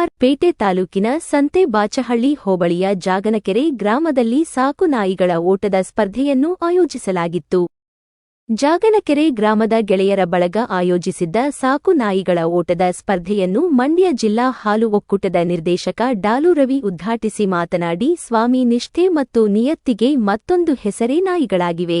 R ಪೇಟೆ ತಾಲೂಕಿನ ಸಂತೆ ಬಾಚಹಳ್ಳಿ ಹೋಬಳಿಯ ಜಾಗನಕೆರೆ ಗ್ರಾಮದಲ್ಲಿ ಸಾಕು ನಾಯಿಗಳ ಓಟದ ಸ್ಪರ್ಧೆಯನ್ನು ಆಯೋಜಿಸಲಾಗಿತ್ತು. ಜಾಗನಕೆರೆ ಗ್ರಾಮದ ಗೆಳೆಯರ ಬಳಗ ಆಯೋಜಿಸಿದ್ದ ಸಾಕು ನಾಯಿಗಳ ಓಟದ ಸ್ಪರ್ಧೆಯನ್ನು ಮಂಡ್ಯ ಜಿಲ್ಲಾ ಹಾಲು ಒಕ್ಕೂಟದ ನಿರ್ದೇಶಕ ಡಾಲು ರವಿ ಉದ್ಘಾಟಿಸಿ ಮಾತನಾಡಿ, ಸ್ವಾಮಿ ನಿಷ್ಠೆ ಮತ್ತು ನಿಯತ್ತಿಗೆ ಮತ್ತೊಂದು ಹೆಸರೇ ನಾಯಿಗಳಾಗಿವೆ.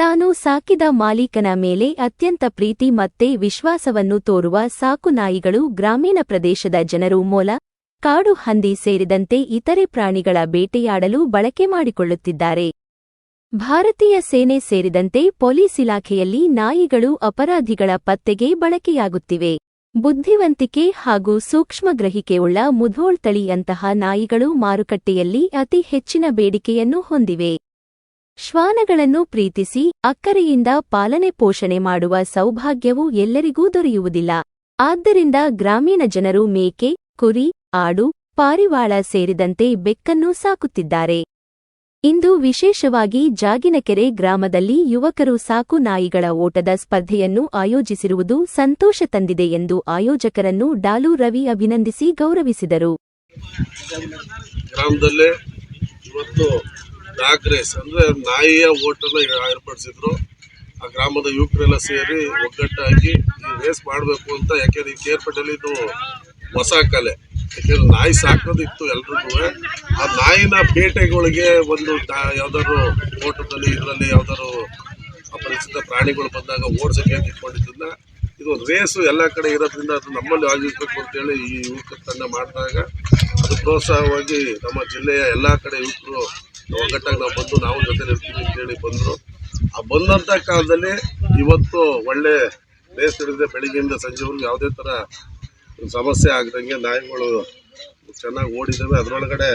ತಾನು ಸಾಕಿದ ಮಾಲೀಕನ ಮೇಲೆ ಅತ್ಯಂತ ಪ್ರೀತಿ ಮತ್ತೆ ವಿಶ್ವಾಸವನ್ನು ತೋರುವ ಸಾಕು ನಾಯಿಗಳು ಗ್ರಾಮೀಣ ಪ್ರದೇಶದ ಜನರು ಮೂಲ, ಕಾಡು ಹಂದಿ ಸೇರಿದಂತೆ ಇತರೆ ಪ್ರಾಣಿಗಳ ಬೇಟೆಯಾಡಲು ಬಳಕೆ ಮಾಡಿಕೊಳ್ಳುತ್ತಿದ್ದಾರೆ. ಭಾರತೀಯ ಸೇನೆ ಸೇರಿದಂತೆ ಪೊಲೀಸ್ ಇಲಾಖೆಯಲ್ಲಿ ನಾಯಿಗಳು ಅಪರಾಧಿಗಳ ಪತ್ತೆಗೆ ಬಳಕೆಯಾಗುತ್ತಿವೆ. ಬುದ್ಧಿವಂತಿಕೆ ಹಾಗೂ ಸೂಕ್ಷ್ಮ ಗ್ರಹಿಕೆಯುಳ್ಳ ಮುಧೋಳ್ ತಳಿಯಂತಹ ನಾಯಿಗಳು ಮಾರುಕಟ್ಟೆಯಲ್ಲಿ ಅತಿ ಹೆಚ್ಚಿನ ಬೇಡಿಕೆಯನ್ನು ಹೊಂದಿವೆ. ಶ್ವಾನಗಳನ್ನು ಪ್ರೀತಿಸಿ, ಅಕ್ಕರೆಯಿಂದ ಪಾಲನೆ ಪೋಷಣೆ ಮಾಡುವ ಸೌಭಾಗ್ಯವು ಎಲ್ಲರಿಗೂ ದೊರೆಯುವುದಿಲ್ಲ. ಆದ್ದರಿಂದ ಗ್ರಾಮೀಣ ಜನರು ಮೇಕೆ, ಕುರಿ, ಆಡು, ಪಾರಿವಾಳ ಸೇರಿದಂತೆ ಬೆಕ್ಕನ್ನು ಸಾಕುತ್ತಿದ್ದಾರೆ. ಇಂದು ವಿಶೇಷವಾಗಿ ಜಾಗಿನಕೆರೆ ಗ್ರಾಮದಲ್ಲಿ ಯುವಕರು ಸಾಕು ನಾಯಿಗಳ ಓಟದ ಸ್ಪರ್ಧೆಯನ್ನು ಆಯೋಜಿಸಿರುವುದು ಸಂತೋಷ ತಂದಿದೆ ಎಂದು ಆಯೋಜಕರನ್ನು ಡಾಲು ರವಿ ಅಭಿನಂದಿಸಿ ಗೌರವಿಸಿದರು. ಡಾಗ್ ರೇಸ್ ಅಂದರೆ ನಾಯಿಯ ಓಟನ್ನ ಏರ್ಪಡಿಸಿದ್ರು. ಆ ಗ್ರಾಮದ ಯುವಕರೆಲ್ಲ ಸೇರಿ ಒಗ್ಗಟ್ಟಾಗಿ ಈ ರೇಸ್ ಮಾಡಬೇಕು ಅಂತ, ಯಾಕೆಂದ್ರೆ ಈ ಕೇರ್ಪೇಟೆಯಲ್ಲಿ ಇದು ಹೊಸ ಕಲೆ. ಯಾಕೆಂದ್ರೆ ನಾಯಿ ಸಾಕೋದಿತ್ತು ಎಲ್ರಿಗೂ. ಆ ನಾಯಿನ ಬೇಟೆಗಳಿಗೆ ಒಂದು ಯಾವ್ದಾದ್ರು ಓಟದಲ್ಲಿ ಇದರಲ್ಲಿ ಯಾವ್ದಾದ್ರು ಅಪರಿಚಿತ ಪ್ರಾಣಿಗಳು ಬಂದಾಗ ಓಡಿಸಕ್ಕೆ ಅಂತ ಇಟ್ಕೊಂಡಿದ್ದನ್ನ ಇದು ಒಂದು ರೇಸು ಎಲ್ಲ ಕಡೆ ಇರೋದ್ರಿಂದ ಅದು ನಮ್ಮಲ್ಲಿ ಆಗಿರ್ಬೇಕು ಅಂತೇಳಿ ಈ ಯುವಕ ತಂಡ ಮಾಡಿದಾಗ ಅದು ಪ್ರೋತ್ಸಾಹವಾಗಿ ನಮ್ಮ ಜಿಲ್ಲೆಯ ಎಲ್ಲ ಕಡೆ ಯುವಕರು ಒಗ್ಗಟ್ಟಾಗಿ ನಾವು ಬಂದು ನಾವು ಜೊತೆ ಇರ್ತೀವಿ ಅಂತೇಳಿ ಬಂದರು. ಆ ಬಂದಂಥ ಕಾಲದಲ್ಲಿ ಇವತ್ತು ಒಳ್ಳೆ ರೇಸ್ ಹಿಡಿದ್ರೆ ಬೆಳಿಗ್ಗೆಯಿಂದ ಸಂಜೆವರೆಗೂ ಯಾವುದೇ ಥರ ಸಮಸ್ಯೆ ಆಗದಂಗೆ ನಾಯಿಗಳು ಚೆನ್ನಾಗಿ ಓಡಿದ್ದಾವೆ ಅದರೊಳಗಡೆ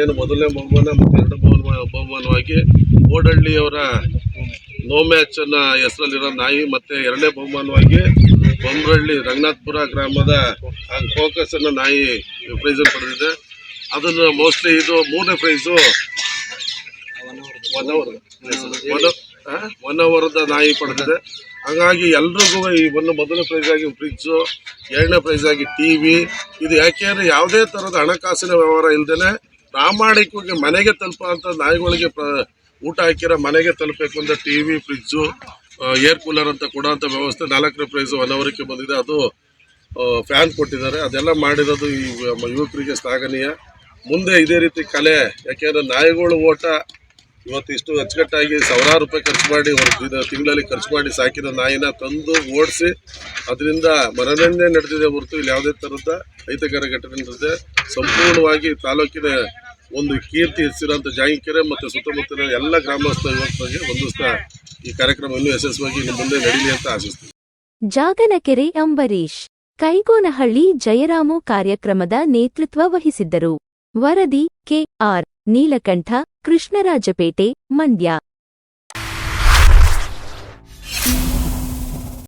ಏನು ಮೊದಲನೇ ಬಹುಮಾನ ಮತ್ತು ಎರಡು ಬಹುಮಾನ ಬಹುಮಾನವಾಗಿ ಓಡಳ್ಳಿಯವರ ನೋ ಮ್ಯಾಚ್ ಅನ್ನ ಹೆಸರಲ್ಲಿರೋ ನಾಯಿ ಮತ್ತೆ ಎರಡನೇ ಬಹುಮಾನವಾಗಿ ಬೊಮ್ಮರಳ್ಳಿ ರಂಗನಾಥ್ಪುರ ಗ್ರಾಮದ ಫೋಕಸ್ ಅನ್ನ ನಾಯಿ ಪ್ರೈಸ್ ಪಡೆದಿದೆ. ಅದನ್ನು ಮೋಸ್ಟ್ಲಿ ಇದು ಮೂರನೇ prize one hour one one ಅವರ್ದ ನಾಯಿ ಪಡೆದಿದೆ. ಹಾಗಾಗಿ ಎಲ್ರಿಗೂ ಈ ಒಂದು ಮೊದಲನೇ ಪ್ರೈಸ್ ಆಗಿ ಫ್ರಿಜ್ಜು ಎರಡನೇ ಪ್ರೈಸ್ ಆಗಿ ಟಿ ವಿ ಇದು ಯಾಕೆಂದ್ರೆ ಯಾವುದೇ ಥರದ ಹಣಕಾಸಿನ ವ್ಯವಹಾರ ಇಲ್ಲದೇ ಪ್ರಾಮಾಣಿಕವಾಗಿ ಮನೆಗೆ ತಲುಪುವಂಥ ನಾಯಿಗಳಿಗೆ ಪ್ರ- ಊಟ ಹಾಕಿರೋ ಮನೆಗೆ ತಲುಪಬೇಕು ಅಂತ T V fridge air cooler ಅಂತ ಕೊಡೋಂಥ ವ್ಯವಸ್ಥೆ ನಾಲ್ಕನೇ ಪ್ರೈಸು ಒನ್ ಅವರ್ಗೆ ಬಂದಿದೆ. ಅದು ಫ್ಯಾನ್ ಕೊಟ್ಟಿದ್ದಾರೆ. ಅದೆಲ್ಲ ಮಾಡಿರೋದು ಈ ಯುವಕರಿಗೆ ಶ್ಲಾಘನೀಯ ಮುಂದೆ ಇದೇ ರೀತಿ ಕಲೆ. ಯಾಕೆಂದರೆ ನಾಯಿಗಳು ಓಟ ಇವತ್ತು ಇಷ್ಟು ಅಚ್ಚುಕಟ್ಟಾಗಿ ಸಾವಿರಾರು ರೂಪಾಯಿ ಖರ್ಚು ಮಾಡಿ ಒಂದು ತಿಂಗಳಲ್ಲಿ ಖರ್ಚು ಮಾಡಿ ಸಾಕಿದ ನಾಯಿನ ತಂದು ಓಡಿಸಿ ಅದರಿಂದ ಮನರಂಜನೆ ನಡೆದಿದೆ ಹೊರತು ಇಲ್ಲಿ ಯಾವುದೇ ಥರದ ಅಹಿತಕರ ಘಟನೆ ನಡೆದಿದೆ. ಸಂಪೂರ್ಣವಾಗಿ ತಾಲೂಕಿನ ಒಂದು ಕೀರ್ತಿ ಹೆಚ್ಚಿರೋಂಥ ಜಾಂಗಿಕೆರೆ ಮತ್ತು ಸುತ್ತಮುತ್ತಲಿನ ಎಲ್ಲ ಗ್ರಾಮಸ್ಥ ಯುವಕರಿಗೆ ಒಂದು ಈ ಕಾರ್ಯಕ್ರಮ ಇನ್ನೂ ಯಶಸ್ವಿಯಾಗಿ ಇನ್ನು ಮುಂದೆ ನಡೀಲಿ ಅಂತ ಆಶಿಸ್ತೀನಿ. ಜಾಗನಕೆರೆ ಅಂಬರೀಶ್ ಕೈಗೋನಹಳ್ಳಿ ಜಯರಾಮು ಕಾರ್ಯಕ್ರಮದ ನೇತೃತ್ವ ವಹಿಸಿದ್ದರು. ವರದಿ ಕೆಆರ್ ನೀಲಕಂಠ ಕೃಷ್ಣರಾಜಪೇಟೆ ಮಂಡ್ಯ